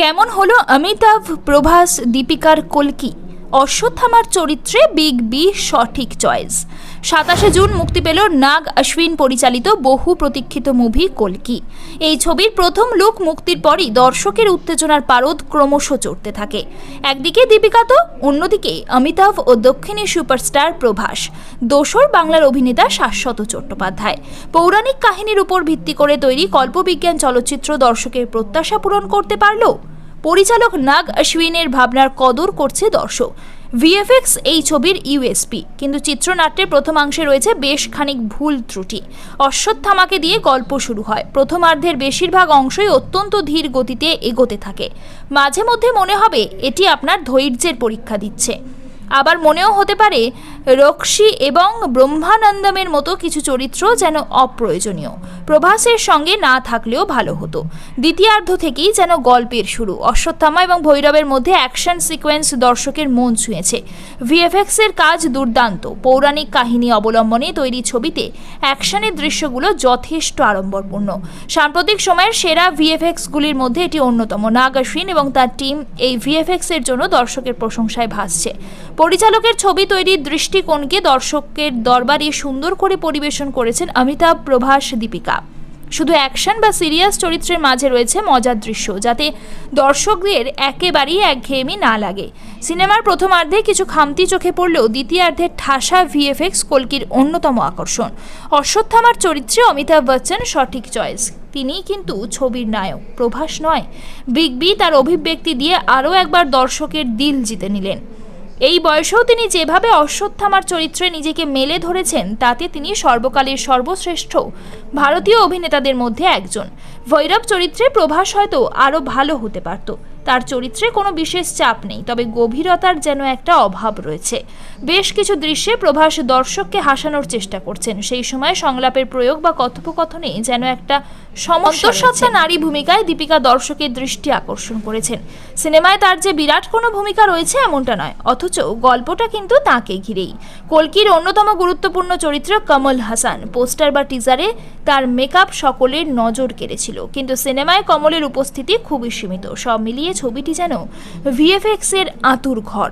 কেমন হলো অমিতাভ, প্রভাস, দীপিকার কলকি? অশ্বত্থামার চরিত্রে বিগ বি সঠিক চয়েস সাতাশে জুন মুক্তি পেল নাগ অশ্বিন পরিচালিত বহু প্রতীক্ষিত মুভি কলকি। এই ছবির প্রথম লুক মুক্তির পরই দর্শকের উত্তেজনার পারদ ক্রমশ চড়তে থাকে। একদিকে দীপিকা তো, অন্যদিকে অমিতাভ ও দক্ষিণী সুপারস্টার প্রভাস। দোসর বাংলার অভিনেতা শাশ্বত চট্টোপাধ্যায়। পৌরাণিক কাহিনীর উপর ভিত্তি করে তৈরি কল্পবিজ্ঞান চলচ্চিত্র দর্শকের প্রত্যাশা পূরণ করতে পারল পরিচালক নাগ অশ্বিনের ভাবনার কদর করছে দর্শক। ভিএফএক্স এই ছবির ইউএসপি, কিন্তু চিত্রনাট্যের প্রথমাংশে রয়েছে বেশ খানিক ভুল ত্রুটি। অশ্বত্থামাকে দিয়ে গল্প শুরু হয়। প্রথমার্ধের বেশিরভাগ অংশই অত্যন্ত ধীর গতিতে এগোতে থাকে। মাঝে মধ্যে মনে হবে, এটি আপনার ধৈর্যের পরীক্ষা দিচ্ছে। আবার মনেও হতে পারে রক্ষী এবং ব্রহ্মানন্দমের মতো কিছু চরিত্র যেন অপ্রয়োজনীয়। প্রভাসের সঙ্গে না থাকলেও ভালো হতো। দ্বিতীয়ার্ধ থেকেই যেন গল্পের শুরু। অশ্বত্থামা এবং ভৈরবের মধ্যে অ্যাকশন সিকোয়েন্স দর্শকের মন ছুঁয়েছে। ভিএফএক্স এর কাজ দুর্দান্ত। পৌরাণিক কাহিনী অবলম্বনে তৈরি ছবিতে অ্যাকশনের দৃশ্যগুলো যথেষ্ট আড়ম্বরপূর্ণ। সাম্প্রতিক সময়ের সেরা ভিএফএক্সগুলির মধ্যে এটি অন্যতম। নাগ অশ্বিন এবং তার টিম এই ভিএফএক্স এর জন্য দর্শকের প্রশংসায় ভাসছে। পরিচালকের ছবি তৈরির দৃষ্টিকোণকে দর্শকের দরবারে সুন্দর করে পরিবেশন করেছেন অমিতাভ, প্রভাস, দীপিকা। শুধু অ্যাকশন বা সিরিয়াস চরিত্রের মাঝে রয়েছে মজার দৃশ্য, যাতে দর্শকদের একেবারেই একঘেয়েমি না লাগে। সিনেমার প্রথমার্ধে কিছু খামতি চোখে পড়লেও দ্বিতীয়ার্ধে ঠাসা ভিএফএক্স কলকির অন্যতম আকর্ষণ। অশ্বত্থামার চরিত্রে অমিতাভ বচ্চন সঠিক চয়েস। তিনিই কিন্তু ছবির নায়ক, প্রভাস নয়। বিগ বি তার অভিব্যক্তি দিয়ে আরও একবার দর্শকের দিল জিতে নিলেন। এই বয়সেও তিনি যেভাবে অশ্বত্থামার চরিত্রে নিজেকে মেলে ধরেছেন, তাতে তিনি সর্বকালের সর্বশ্রেষ্ঠ ভারতীয় অভিনেতাদের মধ্যে একজন। ভৈরব চরিত্রে প্রভাস হয়তো আরও ভালো হতে পারত। তার চরিত্রে কোনো বিশেষ চাপ নেই তবে গভীরতার যেন একটা অভাব রয়েছে। বেশ কিছু দৃশ্যে প্রভাস দর্শককে হাসানোর চেষ্টা করছেন। সেই সময় সংলাপের প্রয়োগ বা কথোপকথনে যেন একটা সমস্যা নারী ভূমিকায় দীপিকা দর্শকের দৃষ্টি আকর্ষণ করেছেন। সিনেমায় তার যে বিরাট কোনো ভূমিকা রয়েছে এমনটা নয় অথচ গল্পটা কিন্তু তাকে ঘিরেই। কলকির অন্যতম গুরুত্বপূর্ণ চরিত্র কমল হাসান। পোস্টার বা টিজারে তার মেকআপ সকলের নজর কেড়েছিল। কিন্তু সিনেমায় কমলের উপস্থিতি খুবই সীমিত। সব মিলিয়ে ছবিটি যেন ভিএফএক্স এর আতুর ঘর।